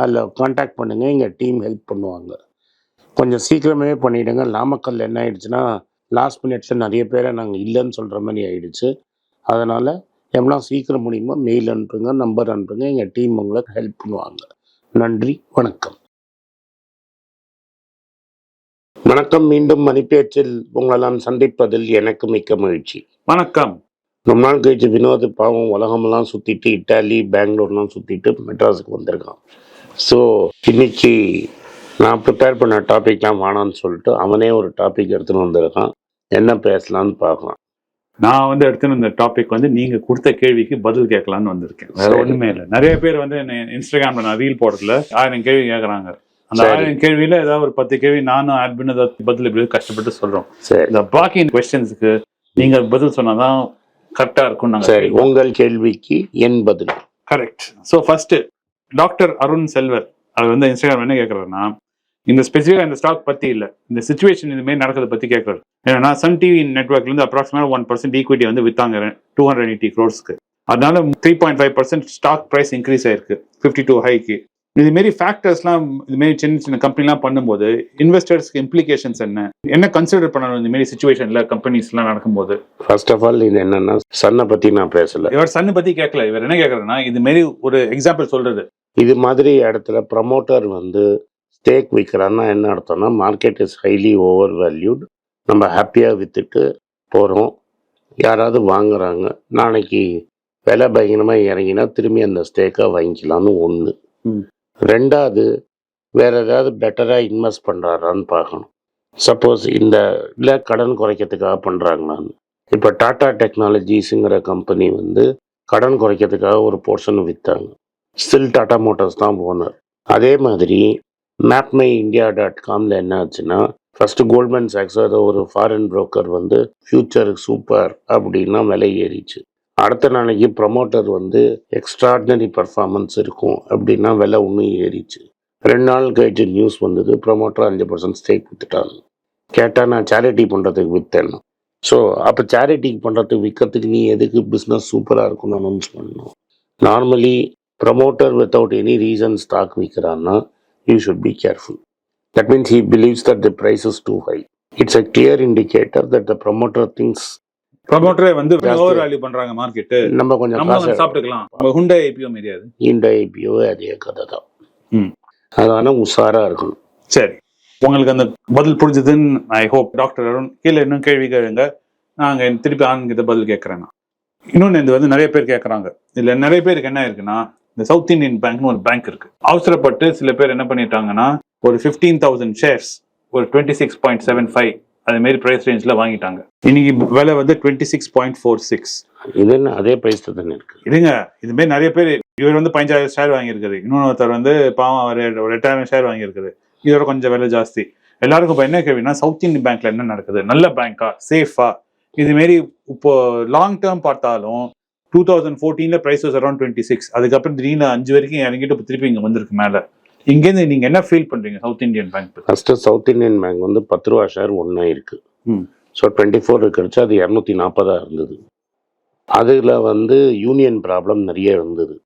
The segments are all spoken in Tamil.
அதில் காண்டாக்ட் பண்ணுங்கள் எங்கள் டீம் ஹெல்ப் பண்ணுவாங்க. கொஞ்சம் சீக்கிரமே பண்ணிவிடுங்க நாமக்கல் என்ன ஆயிடுச்சுன்னா லாஸ்ட் மினிட்ஸில் நிறைய பேரை நாங்கள் இல்லைன்னு சொல்கிற மாதிரி ஆயிடுச்சு. அதனால் எவ்வளோ சீக்கிரம் முடியுமோ மெயில் அனுப்புங்க நம்பர் அனுப்புங்க எங்கள் டீம் உங்களுக்கு ஹெல்ப் பண்ணுவாங்க. நன்றி வணக்கம். வணக்கம் மீண்டும் மணிப்பேச்சில் உங்களை நான் சந்திப்பதில் எனக்கு மிக்க மகிழ்ச்சி. வணக்கம். ரொம்ப நாள் கழிச்சு வினோத் பாவம் உலகமெல்லாம் சுற்றிட்டு இட்டாலி பெங்களூர்லாம் சுற்றிட்டு மெட்ராஸுக்கு வந்திருக்கான். ஸோ இன்னைக்கு நான் ப்ரிப்பேர் பண்ண டாபிக்லாம் வேணாம்னு சொல்லிட்டு அவனே ஒரு டாபிக் எடுத்துன்னு வந்திருக்கான். என்ன பேசலாம்னு பார்க்கலாம். நான் வந்து எடுத்துன்னு இந்த டாபிக் வந்து நீங்க கொடுத்த கேள்விக்கு பதில் கேட்கலாம்னு வந்திருக்கேன். வேற. ஒண்ணுமே இல்லை. நிறைய பேர் வந்து என்ன இன்ஸ்டாகிராம்ல நான் ரீல் போடுறதுல ஆயிரம் கேள்வி கேட்கறாங்க அந்த. ஆயிரம் கேள்வியில ஏதாவது ஒரு பத்து கேள்வி நானும் ஆட் பண்ணி பதில் இப்படி கஷ்டப்பட்டு சொல்றோம். சரி. இந்த பாக்கி கொஸ்டின்ஸ்க்கு நீங்க பதில் சொன்னாதான் கரெக்டா இருக்கும் நாங்க சரி. உங்கள் கேள்விக்கு என் பதில். Correct so first doctor Arun Selvar அவர் வந்து இன்ஸ்டாகிராம் என்ன கேட்கறாருன்னா இந்த ஸ்பெசிஃபிக்காக இந்த ஸ்டாக் பத்தி இல்ல. இந்த சுச்சுவேஷன் இது மாதிரி நடக்கிறத பத்தி கேட்கறாரு ஏன்னா சன் டிவி நெட்ஒர்க்ல இருந்து அப்ராக்சிமேட் ஒன் பர்சன்ட் ஈக்விட்டி வந்து வித்தாங்க டூ ஹண்ட்ரட் எயிட்டி க்ரோர்ஸ்க்கு அதனால three point five percent stock price increase ஆயிருக்கு ஃபிஃப்டி டூ ஹைக்கு இது மாரி ஃபேக்டர்ஸ்லாம் இது மாரி சின்ன சின்ன கம்பெனிலாம் பண்ணும்போது இன்வெஸ்டர்ஸ்க்கு இம்ப்ளிகேஷன்ஸ் என்ன? என்ன கன்சிடர் பண்ணணும் இந்த மாரி சுச்சுவேஷன்ல கம்பெனிஸ்லாம் நடக்கும்போது? ஃபர்ஸ்ட் ஆஃப் ஆல் இது என்னன்னா சன்னை பற்றி நான் பேசலை. இவர் சன்னு பத்தி கேட்கல இவர் என்ன கேட்கறதுன்னா இது மாரி ஒரு எக்ஸாம்பிள் சொல்றது. இது மாதிரி இடத்துல ப்ரமோட்டர் வந்து ஸ்டேக் விற்கிறான்னா என்ன அர்த்தம்னா market is highly over valued நம்ம ஹாப்பியாக விற்றுட்டு போகிறோம் யாராவது வாங்குறாங்க நாளைக்கு விலை பயங்கரமாக இறங்கினா திரும்பி அந்த ஸ்டேக்கை வாங்கிக்கலாம்னு ஒன்று. ரெண்டாவது வேற ஏதாவது பெட்டராக இன்வெஸ்ட் பண்ணுறாரான்னு பார்க்கணும். சப்போஸ் இந்த இல்லை கடன் குறைக்கிறதுக்காக பண்ணுறாங்களான்னு இப்போ டாடா டெக்னாலஜிஸுங்கிற கம்பெனி வந்து கடன் குறைக்கிறதுக்காக ஒரு போர்ஷன் விற்றாங்க ஸ்டில் டாடா மோட்டார்ஸ் தான் ஓனர் அதே மாதிரி மேப்மை இந்தியா டாட் காமில் என்ன ஆச்சுன்னா ஃபர்ஸ்ட் கோல்ட்மேன் சாக்ஸ் அதை ஒரு ஃபாரின் புரோக்கர் வந்து ஃபியூச்சர் சூப்பர் அப்படின்னா விலை ஏறிச்சு. அடுத்த நாளைக்கு ப்ரமோட்டர் வந்து எக்ஸ்ட்ராடினரி பர்ஃபார்மன்ஸ் இருக்கும் அப்படின்னா விலை இன்னும் ஏறிச்சு. ரெண்டு நாள் கழிச்சு நியூஸ் வந்தது ப்ரமோட்டர் அஞ்சு பர்சன்ட் ஸ்டேக் வித்துட்டாங்க. கேட்டால் நான் சேரிட்டி பண்ணுறதுக்கு விற்றேன் ஸோ அப்போ சேரிட்டிக்கு பண்ணுறதுக்கு விற்கிறதுக்கு நீ எதுக்கு பிஸ்னஸ் சூப்பராக இருக்கும்னு அனௌன்ஸ் பண்ணணும்? Normally promoter without any reason stock விற்கிறான்னா you should be careful that means he believes that the price is too high it's a clear indicator that the promoter thinks ப்ரமோட்டரே வந்து. ஓவர் வேல்யூ பண்றாங்க மார்க்கெட் நம்ம கொஞ்சம் சாப்பிட்டுக்கலாம். ஹுண்டை ஐபிஓ தெரியாது இந்த ஐபிஓ அதே. கதை தான். அதனால உஷாராக இருக்கணும். சரி. உங்களுக்கு அந்த பதில் புரிஞ்சுதுன்னு ஐ ஹோப் டாக்டர் அருண் கீழே இன்னும் கேள்வி கேளுங்க. நாங்க திருப்பி ஆண்கிட்ட பதில் கேட்கறேன் நான். இன்னொன்னு இது வந்து நிறைய பேர் கேட்கறாங்க இதுல நிறைய பேருக்கு என்ன இருக்குன்னா இந்த சவுத் இந்தியன் பேங்க்னு ஒரு பேங்க் இருக்கு. அவசரப்பட்டு சில பேர் என்ன பண்ணிட்டாங்கன்னா ஒரு ஃபிஃப்டீன் தௌசண்ட் ஷேர்ஸ் ஒரு twenty six point seven five அது மாதிரி பிரைஸ் ரேஞ்சில் வாங்கிட்டாங்க. இன்னைக்கு விலை வந்து twenty six point four six இது என்ன? அதே ப்ரைஸ் தானே இருக்கு. இதுங்க இது மாதிரி நிறைய பேர் இவர் வந்து பதினஞ்சாயிரம் ஷேர் வாங்கியிருக்காரு. இன்னொருத்தர் வந்து பாவம் அவர் ஒரு எட்டாயிரம் ஷேர் வாங்கியிருக்காரு. இதோட கொஞ்சம் விலை ஜாஸ்தி. எல்லாருக்கும் இப்போ என்ன கேள்வினா சவுத் இந்தியன் பேங்க்ல என்ன நடக்குது? நல்ல பேங்க்கா சேஃபா இது மாரி இப்போ லாங் டேர்ம் பார்த்தாலும் two thousand ஃபோர்டீன்ல price was around twenty six அதுக்கப்புறம் திடீர்னு அஞ்சு வரைக்கும் இறங்கிட்டு இப்போ திருப்பி இங்க வந்திருக்கு மேல. இங்கேருந்து நீங்க என்ன ஃபீல் பண்றீங்க South Indian Bank first South Indian bank வந்து பத்து ரூபா ஷேர் ஒன்றா இருக்கு. ம். ஸோ டுவெண்ட்டி ஃபோர் இருக்கிறச்சு அது இரநூத்தி நாற்பதாக இருந்தது. அதில் வந்து யூனியன் ப்ராப்ளம் நிறைய இருந்தது.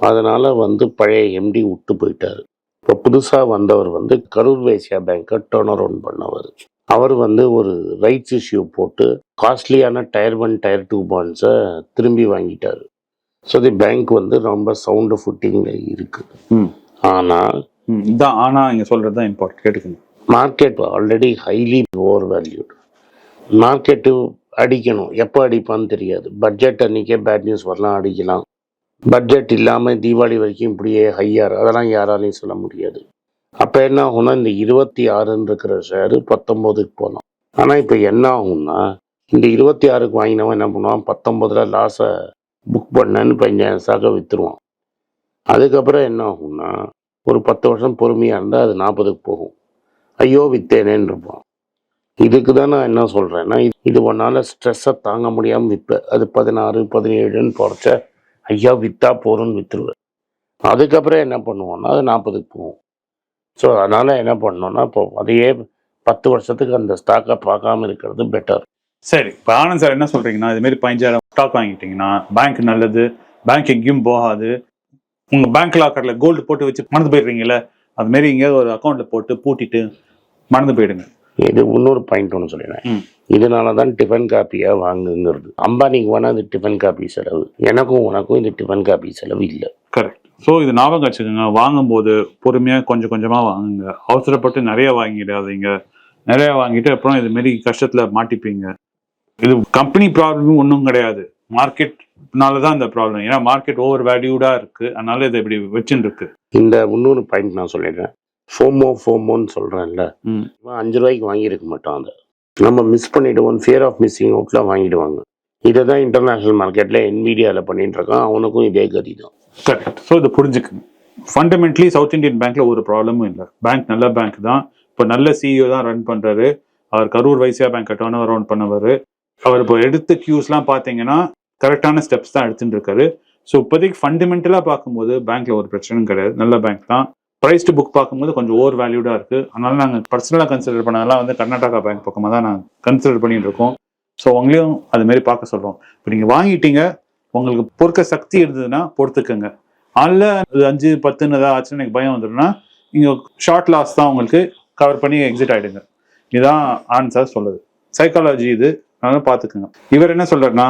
அதனால வந்து பழைய எம்டி விட்டு போயிட்டார். இப்போ புதுசாக வந்தவர் வந்து கரூர் வைசியா பேங்க்கை டேர்ன் அரவுண்ட் பண்ணவர். அவர் வந்து ஒரு ரைட்ஸ் இஷ்யூ போட்டு காஸ்ட்லியான டயர் ஒன் டயர் டூ பாண்ட்ஸை திரும்பி வாங்கிட்டார். ஸோ தி பேங்க் வந்து ரொம்ப சவுண்டு ஃபுட்டிங்கில் இருக்கு. ம். ஆனால் இதான் ஆனா இங்க சொல்றது தான் இம்பார்ட்டன்ட் கேட்டுக்கணும். Market already highly over valued market அடிக்கணும். எப்போ அடிப்பான்னு தெரியாது. பட்ஜெட் அன்றைக்கே பேட் நியூஸ் வரலாம் அடிக்கலாம். பட்ஜெட் இல்லாமல் தீபாவளி வரைக்கும் இப்படியே ஹையார் அதெல்லாம் யாராலையும் சொல்ல முடியாது. அப்போ என்ன ஆகும்னா இந்த இருபத்தி ஆறுன்னு இருக்கிற ஷேரு பத்தொம்போதுக்கு போனோம் ஆனால் இப்போ என்ன ஆகும்னா இந்த இருபத்தி ஆறுக்கு வாங்கினவன் என்ன பண்ணுவான்? பத்தொம்போதில் லாஸை புக் பண்ணேன்னு பதினஞ்சாயிரம் விற்றுருவான் அதுக்கப்புறம் என்ன ஆகும்னா ஒரு பத்து வருஷம் பொறுமையாக இருந்தால் அது நாற்பதுக்கு போகும். ஐயோ வித்தேனேன்னு இருப்பான் இதுக்கு தான் நான் என்ன சொல்கிறேன்னா இது ஒன்றால் ஸ்ட்ரெஸ்ஸை தாங்க முடியாமல் விற்பேன் அது பதினாறு பதினேழுன்னு போகிறச்ச ஐயா விற்றா போகிறோன்னு விற்றுருவேன் அதுக்கப்புறம் என்ன பண்ணுவோன்னா அது நாற்பதுக்கு போகும். ஸோ அதனால் என்ன பண்ணோம்னா இப்போ அதையே பத்து வருஷத்துக்கு அந்த ஸ்டாக்கை பார்க்காம இருக்கிறது பெட்டர் சரி இப்போ ஆனந்த் சார் என்ன சொல்றீங்கன்னா இது மாதிரி பதினஞ்சாயிரம் ஸ்டாக் வாங்கிட்டீங்கன்னா பேங்க் நல்லது பேங்க் எங்கேயும் போகாது. உங்க பேங்க் லாக்கர்ல கோல்டு போட்டு வச்சு மறந்து போயிடுறீங்கல்ல அது மாதிரி எங்கேயாவது ஒரு அக்கௌண்ட்ல போட்டு பூட்டிட்டு மறந்து போயிடுங்க. இது இன்னொரு பாயிண்ட் ஒன்று சொல்லிடுறேன். இதனால தான் டிஃபன் காப்பியாக வாங்குங்கிறது அம்பானிக்கு வேணால் இது டிஃபன் காப்பி செலவு. எனக்கும் உனக்கும் இது டிஃபன் காப்பி செலவு இல்லை. கரெக்ட் ஸோ இது ஞாபகம் வச்சுக்கோங்க. வாங்கும்போது பொறுமையாக கொஞ்சம் கொஞ்சமாக வாங்குங்க. அவசரப்பட்டு நிறைய வாங்கிடாதீங்க. நிறைய வாங்கிட்டு அப்புறம் இது மாரி கஷ்டத்தில் மாட்டிப்பீங்க. இது கம்பெனி ப்ராப்ளமும் ஒன்றும் கிடையாது. மார்க்கெட்னால தான் இந்த ப்ராப்ளம் ஏன்னா மார்க்கெட் ஓவர் வேல்யூடாக இருக்கு. அதனால இது இப்படி வச்சுன்னு இருக்கு இந்த இன்னொரு பாயிண்ட் நான் சொல்லிடுறேன். ஃபோமோ ஃபோமோன்னு சொல்கிறேன்ல அஞ்சு ரூபாய்க்கு வாங்கியிருக்க மாட்டான் அதை. நம்ம மிஸ் பண்ணிவிடுவோம் ஃபியர் ஆஃப் மிஸ்ஸிங் அவுட்டில் வாங்கிடுவாங்க. இதை தான் இன்டர்நேஷ்னல் மார்க்கெட்டில் என்விடியாவில் பண்ணிட்டுருக்கான் அவனுக்கும் இதே கதி தான். கரெக்ட் ஸோ இதை புரிஞ்சுக்குங்க ஃபண்டமெண்ட்லி சவுத் இந்தியன் பேங்க்ல ஒரு ப்ராப்ளமும் இல்லை. பேங்க் நல்ல பேங்க் தான். இப்போ நல்ல சிஇஓ தான் ரன் பண்ணுறாரு அவர் Karur Vysya bank turn over round பண்ணவர். அவர் இப்போ எடுத்த கியூஸ்லாம் பார்த்தீங்கன்னா கரெக்டான ஸ்டெப்ஸ் தான் எடுத்துட்டு இருக்காரு. ஸோ இப்போதைக்கு ஃபண்டமெண்டலாக பார்க்கும்போது பேங்க்ல ஒரு பிரச்சனையும் கிடையாது. நல்ல பேங்க் தான். ப்ரைஸ் டு புக் பார்க்கும்போது கொஞ்சம் ஓவர் வேல்யூடாக இருக்கு. அதனால நாங்கள் பர்சனலாக கன்சிடர் பண்ணதெல்லாம் வந்து கர்நாடகா பேங்க் பக்கமாக தான் நாங்கள் கன்சிடர் பண்ணிட்டு இருக்கோம். ஸோ உங்களையும் அதுமாரி பார்க்க சொல்கிறோம் இப்போ நீங்கள் வாங்கிட்டீங்க உங்களுக்கு பொறுக்க சக்தி இருந்ததுன்னா பொறுத்துக்கங்க. அதில் அது அஞ்சு பத்துன்னு ஏதாவது ஆச்சுன்னு எனக்கு பயம் வந்துடும்னா நீங்கள் ஷார்ட் லாஸ் தான் உங்களுக்கு கவர் பண்ணி எக்ஸிட் ஆயிடுங்க. இதுதான் ஆன்சர் சொல்லுது. சைக்காலஜி இது. அதனால பார்த்துக்குங்க. இவர் என்ன சொல்றாருன்னா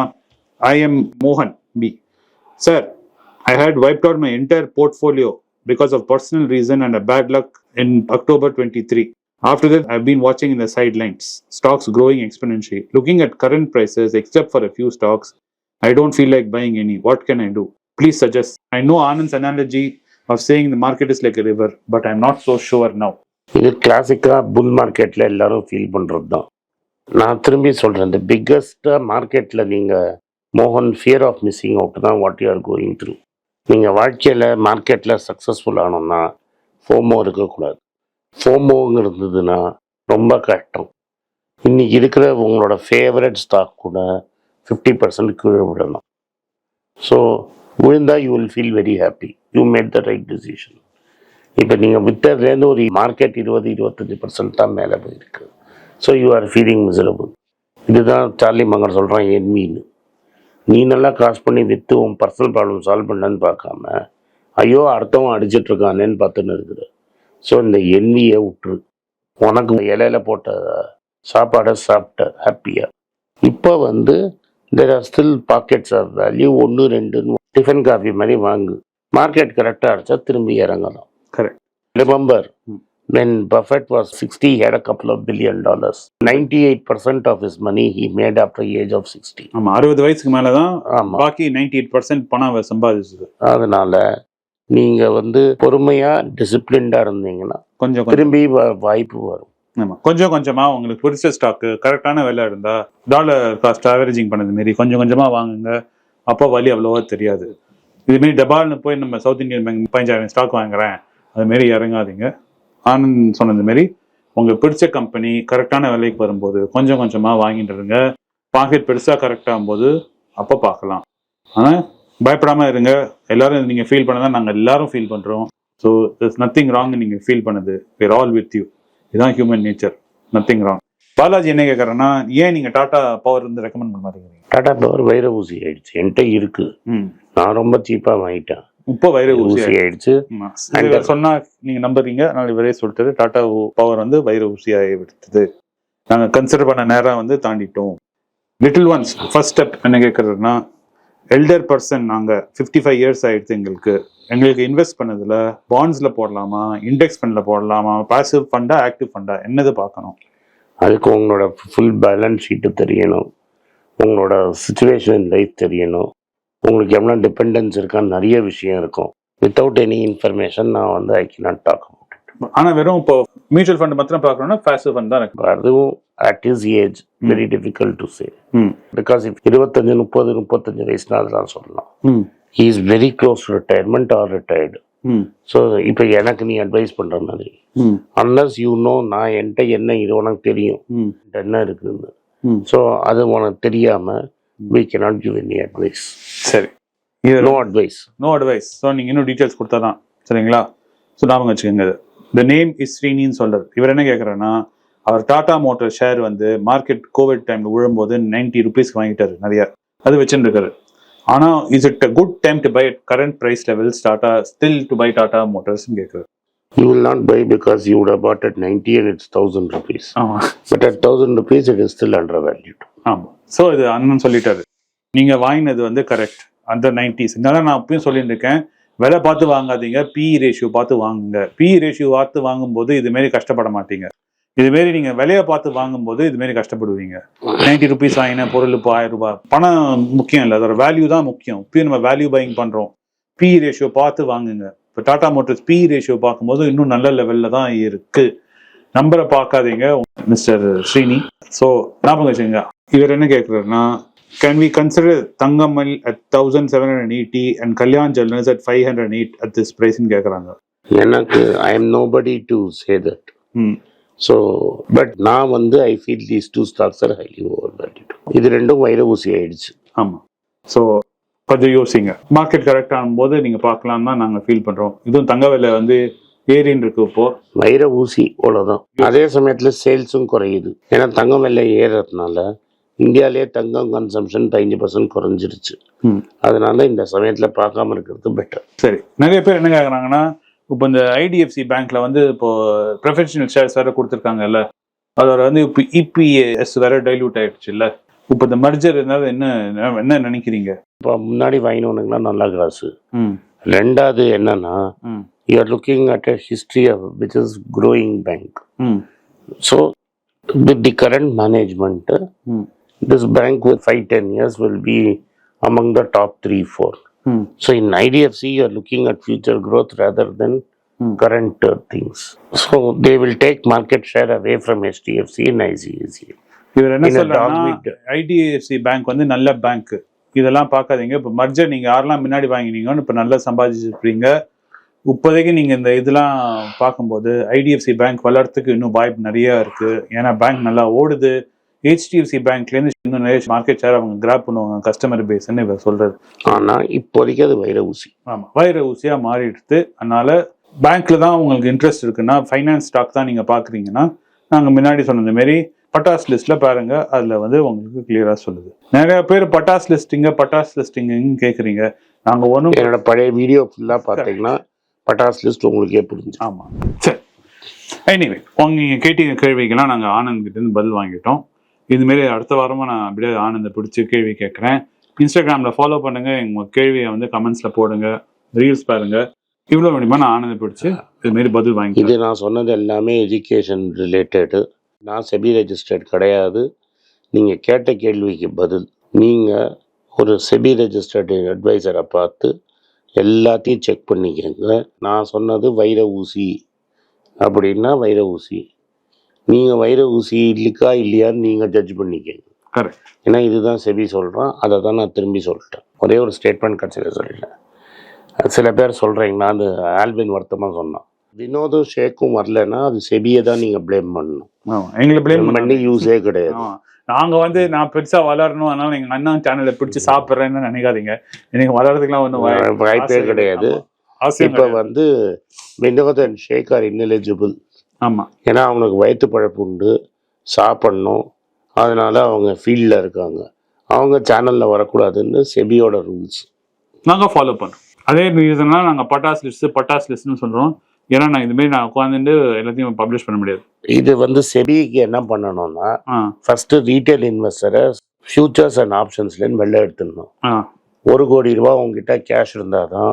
ஐ எம் மோகன் B sir I had wiped out my entire portfolio because of personal reason and a bad luck in October 23. After that, I've been watching in the sidelines, stocks growing exponentially. Looking at current prices, except for a few stocks, I don't feel like buying any. What can I do? Please suggest. I know Anand's analogy of saying the market is like a river, but I'm not so sure now. இது கிளாசிக்காக புல் மார்க்கெட்டில் எல்லாரும் ஃபீல் பண்ணுறது தான் நான் திரும்பி சொல்கிறேன் இந்த பிக்கஸ்ட்டாக மார்க்கெட்டில் நீங்கள் மோகன் ஃபியர் ஆஃப் மிஸ்ஸிங் அவுட் தான் what you are going through நீங்கள் வாழ்க்கையில் மார்க்கெட்டில் சக்ஸஸ்ஃபுல் ஆனோம்னா ஃபோமோ இருக்கக்கூடாது. ஃபோமோங்க இருந்ததுன்னா ரொம்ப கஷ்டம். இன்றைக்கி இருக்கிற உங்களோட ஃபேவரட் ஸ்டாக் கூட ஃபிஃப்டி பர்சன்ட் கீழே விடணும். ஸோ விழுந்தால் you will feel very happy you made the right decision இப்போ நீங்கள் வித்ததுலேருந்து ஒரு மார்க்கெட் இருபது இருபத்தஞ்சி பர்சன்ட் தான் மேலே போயிருக்கு. So you are feeling miserable இதுதான் சார்லி மங்கர் சொல்கிறான் என் மீன். நீ நல்லா காசு பண்ணி விற்று உன் பர்சனல் ப்ராப்ளம் சால்வ் பண்ணலன்னு பார்க்காம ஐயோ அடுத்தவன் அடிச்சிட்டு இருக்கானேன்னு பார்த்துன்னு இருக்குது ஸோ இந்த எண்ணியை விட்டுரு உனக்கு இலையில போட்ட சாப்பாடை சாப்பிட்ட ஹாப்பியாக இப்போ வந்து there are still pockets of value ஒன்று ரெண்டுன்னு டிஃபன் காஃபி மாதிரி வாங்கு. மார்க்கெட் கரெக்டாக அடிச்சா திரும்பி இறங்கலாம். Remember, Hmm. When Buffett was 60, he had a couple of billion dollars. 98% of his money he made after the age of 60. ஆமா அறுபது வயசுக்கு மேல தான் பாக்கி நைன்டி எயிட் பர்சன்ட் பணம் அவர் சம்பாதிச்சது. அதனால நீங்க வந்து பொறுமையா டிசிப்ளின்டா இருந்தீங்கன்னா கொஞ்சம் திரும்பி வ- வாய்ப்பு வரும். ஆமா கொஞ்சம் கொஞ்சமா உங்களுக்கு பிடிச்ச ஸ்டாக் கரெக்டான விலை இருந்தா டாலர் காஸ்ட் ஆவரேஜிங் பண்ணது மாரி கொஞ்சம் கொஞ்சமா வாங்குங்க. அப்போ வலி அவ்வளோவா தெரியாது. இது மாரி டபால்னு போய் நம்ம சவுத் இந்தியன் பேங்க் பதினஞ்சாயிரம் ஸ்டாக் வாங்குறேன் அது மாரி இறங்காதீங்க. ஆனந்த் சொன்னது மாரி உங்களுக்கு பிடிச்ச கம்பெனி கரெக்டான விலைக்கு வரும்போது கொஞ்சம் கொஞ்சமா வாங்கிட்டு இருங்க. பாக்கெட் பெருசா கரெக்ட் ஆகும்போது அப்போ பார்க்கலாம். ஆனா பயப்படாம இருங்க. எல்லாரும் நீங்க ஃபீல் பண்ணதான் நாங்க எல்லாரும் ஃபீல் பண்றோம். ஸோ இட்ஸ் நத்திங் ராங் நீங்க ஃபீல் பண்ணது. வேர் ஆல் வித் யூ இதுதான் human nature nothing wrong Balaji என்ன கேட்கறேன்னா ஏன் நீங்க டாடா பவர் வந்து ரெக்கமெண்ட் பண்ண மாட்டேங்கிறீங்க? டாடா பவர் வைர ஊசி ஆயிடுச்சு. என்கிட்ட இருக்கு. நான் ரொம்ப சீப்பா வாங்கிட்டேன். இப்போ வைர ஊசி ஆயிடுச்சு. சொன்னா நீங்க நம்புறீங்க. அதனால இவரே சொல்லிட்டாரு. டாடா பவர் வந்து வைர ஊசியாகி விடுத்தது நாங்க கன்சிடர் பண்ண நேரம் வந்து தாண்டிட்டோம். லிட்டில் ஒன்ஸ் ஃபர்ஸ்ட் ஸ்டெப் என்ன கேட்கறதுன்னா எல்டர் பர்சன் நாங்க ஃபிஃப்டி ஃபைவ் இயர்ஸ் ஆயிடுச்சு எங்களுக்கு. எங்களுக்கு இன்வெஸ்ட் பண்ணதுல பாண்ட்ஸ்ல போடலாமா இண்டெக்ஸ் ஃபண்ட்ல போடலாமா பாசிவ் ஃபண்டா ஆக்டிவ் ஃபண்டா என்னது பார்க்கணும்? அதுக்கு உங்களோட ஃபுல் பேலன்ஸ் ஷீட்டு தெரியணும். உங்களோட சுச்சுவேஷன் லைஃப் தெரியணும். உங்களுக்கு எவ்வளோ டிபெண்டன்ஸ் இருக்கான்னு நிறைய விஷயம் இருக்கும். வித்தவுட் எனி இன்ஃபர்மேஷன் நான் வந்து ஐ கேனாட் டாக் ஆனா வெறும் இப்போ மியூச்சுவல் ஃபண்ட் மாத்திரம் பார்க்கணும்னா பாசிவ் ஃபண்ட் தான் இருக்கு. அதுவும் at his age very difficult to say because if இருபத்தஞ்சு முப்பது முப்பத்தஞ்சு வயசுனா அதெல்லாம் சொல்லலாம். He is very close retirement or retired so இப்போ எனக்கு நீ அட்வைஸ் பண்ணுற மாதிரி அன்லஸ் யூ நோ நான் என்கிட்ட என்ன இது உனக்கு தெரியும். என்ன இருக்குன்னு. ம். ஸோ அது உனக்கு தெரியாமல் we cannot give any advice. சரி. இது no advice. No advice so நீங்கள் இன்னும் டீட்டெயில்ஸ் கொடுத்தா தான் சரிங்களா? ஸோ ஞாபகம் வச்சுக்கோங்க த நேம் இஸ் ஸ்ரீனின்னு சொல்றாரு இவர் என்ன கேட்குறேன்னா அவர் டாடா மோட்டார் ஷேர் வந்து மார்க்கெட் கோவிட் டைம்ல விழும்போது நைன்டி ருபீஸ்க்கு வாங்கிட்டாரு நிறைய. அது வச்சுட்டு இருக்காரு. ஆனால் is it a good time to buy current price levels Tata still to buy Tata மோட்டார்ஸ்னு கேட்குறாரு you will not buy because you would have bought at 90 and it's 1000 rupees. ஆமாம் but at 1000 rupees it is still undervalued. ஆமாம் ஸோ இது அண்ணன் சொல்லிட்டாரு. நீங்கள் வாங்கினது வந்து கரெக்ட் அந்த நைன்டிஸ் இதனால நான் அப்பயும் சொல்லிட்டு இருக்கேன் விலை பார்த்து வாங்காதீங்க. பிஇ ரேஷியோ பார்த்து வாங்குங்க. பிஇ ரேஷியோ பார்த்து வாங்கும்போது இதுமாரி கஷ்டப்பட மாட்டீங்க. இதுமாரி நீங்கள் விலையை பார்த்து வாங்கும்போது இதுமாரி கஷ்டப்படுவீங்க. நைன்டி ருபீஸ் வாங்கின பொருள் இப்போ ஆயிரம் ரூபாய். பணம் முக்கியம் இல்லை. அதோட வேல்யூ தான் முக்கியம். இப்பயும் நம்ம வேல்யூ பையிங் பண்ணுறோம் பிஇ ரேஷியோ பார்த்து வாங்குங்க. இப்போ டாடா மோட்டர்ஸ் பிஇ ரேஷியோ பார்க்கும்போது இன்னும் நல்ல லெவலில் தான் இருக்கு. நம்பரை பார்க்காதீங்க மிஸ்டர் ஸ்ரீனி. ஸோ ஞாபகம் வச்சுங்க இவர் என்ன கேட்குறாருன்னா can we consider Thangamayil at thousand seven hundred eighty and Kalyan Jewellers at five hundred eight at this ப்ரைஸ்னு கேட்குறாங்க எனக்கு I am nobody to say that so but நான் வந்து I feel these two stocks are highly over valued இது ரெண்டும் வைர ஊசி ஆயிடுச்சு. ஆமாம் ஸோ கொஞ்சம் யோசிங்க. மார்க்கெட் கரெக்ட் ஆகும்போது நீங்கள் பார்க்கலாம் தான் நாங்கள் ஃபீல் பண்ணுறோம் இதுவும் தங்க விலை வந்து ஏறின்னு இருக்கு இப்போ. வைர ஊசி அவ்வளோதான் அதே சமயத்தில் சேல்ஸும் குறையுது. ஏன்னா தங்கம் விலை ஏறுறதுனால இந்தியாவிலே தங்கம் கன்சம்ஷன் பதினஞ்சு பர்சன்ட் குறைஞ்சிருச்சு. அதனால இந்த சமயத்தில் பார்க்காம இருக்கிறது பெட்டர் சரி. நிறைய பேர் என்ன கேட்குறாங்கன்னா இப்போ இந்த ஐடிஎஃப்சி பேங்க்ல வந்து இப்போ ப்ரொஃபஷனல் ஷேர்ஸ் வேற கொடுத்துருக்காங்கல்ல. அதோட வந்து இப்போ இபிஎஸ் வேற டைல்யூட் ஆயிடுச்சு இல்ல இப்போ இந்த மர்ஜர் என்ன என்ன நினைக்கிறீங்க இப்போ முன்னாடி வாங்கினவனுக்குலாம் நல்லா காசு ரெண்டாவது என்னன்னா ம் you are looking at a history of which is growing bank so with the current management with five ten years will be among the top three four ம் so in idfc you're looking at future growth rather than Hmm. current uh, things so they will take market share away from hdfc and இவர் என்ன meat. ஐடிஎஃப்சி பேங்க் வந்து நல்ல பேங்க் இதெல்லாம் பார்க்காதீங்க. இப்போ மர்ஜர் நீங்க யாரெல்லாம் முன்னாடி வாங்கினீங்கன்னு இப்போ நல்லா சம்பாதிச்சிருப்பீங்க இப்போதைக்கு நீங்க இந்த இதெல்லாம் பார்க்கும்போது ஐடிஎஃப்சி பேங்க் வளர்றதுக்கு இன்னும் வாய்ப்பு நிறைய இருக்கு. ஏன்னா பேங்க் நல்லா ஓடுது. ஹெச்டிஎஃப்சி பேங்க்லேருந்து இன்னும் நிறைய மார்க்கெட் ஷேர் அவங்க கிராப் பண்ணுவாங்க கஸ்டமர் பேஸ்ன்னு இவர் சொல்றாரு. ஆனா இப்போதைக்கு அது வைர ஊசி. ஆமா வைர ஊசியா மாறிடுது. அதனால பேங்க்ல தான் உங்களுக்கு இன்ட்ரெஸ்ட் இருக்குன்னா ஃபைனான்ஸ் ஸ்டாக் தான் நீங்க பாக்குறீங்கன்னா நாங்க முன்னாடி சொன்ன மாரி பட்டாஸ் லிஸ்ட்ல பாருங்க அதுல வந்து உங்களுக்கு கிளியரா சொல்லுது. நிறைய பேர் பட்டாஸ் லிஸ்டிங்க பட்டாஸ் லிஸ்டிங்னு கேக்குறீங்க. நாங்க ஒன்றும் என்னோட பழைய வீடியோ ஃபுல்லா பார்த்தீங்கன்னா பட்டாஸ் லிஸ்ட் உங்களுக்கே புரிஞ்சு ஆமா. சரி. எனிவே உங்க நீங்க கேட்டீங்க கேள்விக்கெல்லாம் நாங்க ஆனந்த் கிட்ட இருந்து பதில் வாங்கிட்டோம். இது மாதிரி அடுத்த வாரமா நான் அப்படியே ஆனந்த பிடிச்சி கேள்வி கேட்கறேன் இன்ஸ்டாகிராம்ல ஃபாலோ பண்ணுங்க. உங்க கேள்வியை வந்து கமெண்ட்ஸ்ல போடுங்க. ரீல்ஸ் பாருங்க. இவ்வளவு வேணுமா நான் ஆனந்த பிடிச்சி இது மாதிரி பதில் வாங்கி இது நான் சொன்னது எல்லாமே எஜுகேஷன் ரிலேட்டடு நான் செபி ரெஜிஸ்டர்ட் கிடையாது. நீங்கள் கேட்ட கேள்விக்கு பதில் நீங்கள் ஒரு செபி ரெஜிஸ்டர்டு அட்வைசரை பார்த்து எல்லாத்தையும் செக் பண்ணிக்கங்க. நான் சொன்னது வைர ஊசி அப்படின்னா வைர ஊசி. நீங்கள் வைர ஊசி இல்லைக்கா இல்லையான்னு நீங்கள் ஜட்ஜ் பண்ணிக்கங்க. கரெக்ட் ஏன்னா இதுதான் செபி சொல்கிறான் அதை தான் நான் திரும்பி சொல்லிட்டேன். ஒரே ஒரு ஸ்டேட்மெண்ட் கட்சியில் சொல்லிட்டேன். சில பேர் சொல்கிறீங்க நான் அது ஆல்வின் வருத்தமாக சொன்னான். வினோதும் ஷேக்கும் வரலன்னா அது செபியை தான் நீங்கள் ப்ளேம் பண்ணணும். எங்களை ப்ளேம் பண்ணி யூஸே கிடையாது. ஆமா நாங்க வந்து நான் பெருசா வளரணும் அதனால எங்க அண்ணா சேனலை பிடிச்சி சாப்பிடுறேன்னு நினைக்காதீங்க. எனக்கு வளர்றதுக்குலாம் ஒன்றும் வாய்ப்பே கிடையாது. இப்போ. வந்து Vinod and Shaikh are ineligible. ஆமா. ஏன்னா அவனுக்கு வயிற்று பழப்பு உண்டு. சாப்பிட்ணும். அதனால அவங்க ஃபீல்டில் இருக்காங்க. அவங்க சேனலில் வரக்கூடாதுன்னு செபியோட ரூல்ஸ் நாங்க ஃபாலோ பண்றோம். அதே ரீசன்னா நாங்க பட்டாஸ் லிஸ்ட் பட்டாஸ் லிஸ்ட்னு சொல்றோம். ஏன்னா நான் இது மாதிரி நான் உட்காந்துட்டு எல்லாத்தையும் பப்ளிஷ் பண்ண முடியாது. இது வந்து செபிக்கு என்ன பண்ணணும்னா ஃபர்ஸ்ட் ரீட்டைல் இன்வெஸ்டரை ஃபியூச்சர்ஸ் அண்ட் ஆப்ஷன்ஸ்லேருந்து வெளில எடுத்துடணும். ஆ. ஒரு கோடி ரூபா உங்ககிட்ட கேஷ் இருந்தால் தான்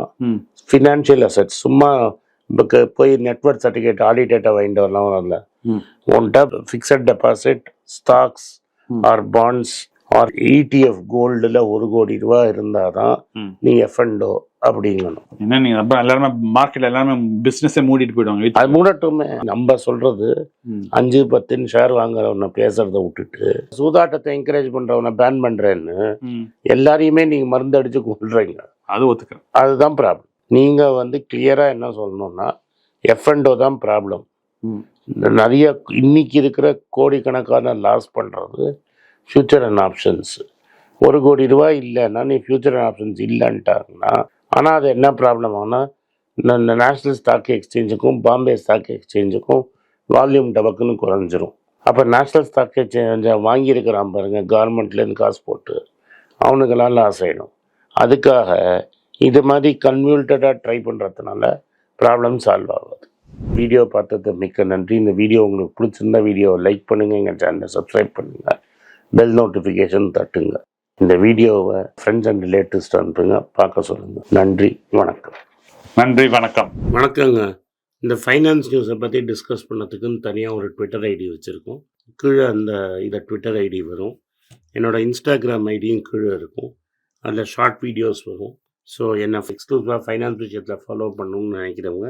ஃபினான்ஷியல் அசெட்ஸ் சும்மா இப்போ போய் நெட்ஒர்க் சர்டிஃபிகேட் ஆடிட்டேட்டை வாங்கிட்டு வரலாம் வரல உன்கிட்ட fixed deposit stocks. Or bonds or ETF கோல்டில் ஒரு கோடி ரூபா இருந்தால் தான் நீ எஃப்என்டோ அப்படிங்கணும். என்ன நீங்க அப்ப எல்லாருமே மார்க்கெட்ல எல்லாருமே பிசினஸே மூடிட்டு போயிடுவாங்க. அது மூடட்டுமே. நம்ம சொல்றது. அஞ்சு பத்துன்னு ஷேர் வாங்குறவனை பேசுறத விட்டுட்டு சூதாட்டத்தை என்கரேஜ் பண்றவனை பேன் பண்றேன்னு. எல்லாரையுமே நீங்க மருந்து அடிச்சு கொள்றீங்க அது ஒத்துக்கிறேன். அதுதான் ப்ராப்ளம் நீங்கள் வந்து கிளியராக என்ன சொல்லணும்னா எஃப்என்டோ தான் ப்ராப்ளம் நிறைய இன்னைக்கு இருக்கிற கோடிக்கணக்கான லாஸ் பண்ணுறது ஃப்யூச்சர் அண்ட் ஆப்ஷன்ஸ் ஒரு கோடி ரூபாய் இல்லைன்னா நீ ஃப்யூச்சர் அண்ட் ஆப்ஷன்ஸ் இல்லைன்ட்டாங்கன்னா ஆனால் அது என்ன ப்ராப்ளம் ஆனால் இந்த நேஷ்னல் ஸ்டாக் எக்ஸ்சேஞ்சுக்கும் பாம்பே ஸ்டாக் எக்ஸ்சேஞ்சுக்கும் வால்யூம் டபக்குன்னு குறைஞ்சிரும். அப்போ நேஷ்னல் ஸ்டாக் எக்ஸ்சேஞ்சை வாங்கியிருக்கிறான் பாருங்கள் கவர்மெண்ட்லேருந்து காசு போட்டு. அவனுக்கெல்லாம் லாஸ் ஆகிடும் அதுக்காக இது மாதிரி கன்வியூல்டடாக ட்ரை பண்ணுறதுனால ப்ராப்ளம் சால்வ் ஆகாது. வீடியோ பார்த்தது மிக்க நன்றி. இந்த வீடியோ உங்களுக்கு பிடிச்சிருந்தா வீடியோவை லைக் பண்ணுங்கள் எங்கள் சேனலை சப்ஸ்கிரைப் பண்ணுங்கள் பெல் நோட்டிஃபிகேஷன் தட்டுங்க. இந்த வீடியோவை ஃப்ரெண்ட்ஸ் அண்ட் ரிலேட்டிவ்ஸ் அனுப்புங்க பார்க்க சொல்லுங்கள் நன்றி வணக்கம். நன்றி வணக்கம். வணக்கங்க. இந்த ஃபைனான்ஸ் நியூஸை பற்றி டிஸ்கஸ் பண்ணதுக்குன்னு தனியாக ஒரு ட்விட்டர் ஐடி வச்சுருக்கோம். கீழே அந்த இதை ட்விட்டர் ஐடி வரும். என்னோட இன்ஸ்டாகிராம் ஐடியும் கீழே இருக்கும். அதில் ஷார்ட் வீடியோஸ் வரும். ஸோ என்னை எக்ஸ்க்ளூசிவாக ஃபைனான்ஸ் விஷயத்தில் ஃபாலோ பண்ணணும்னு நினைக்கிறவங்க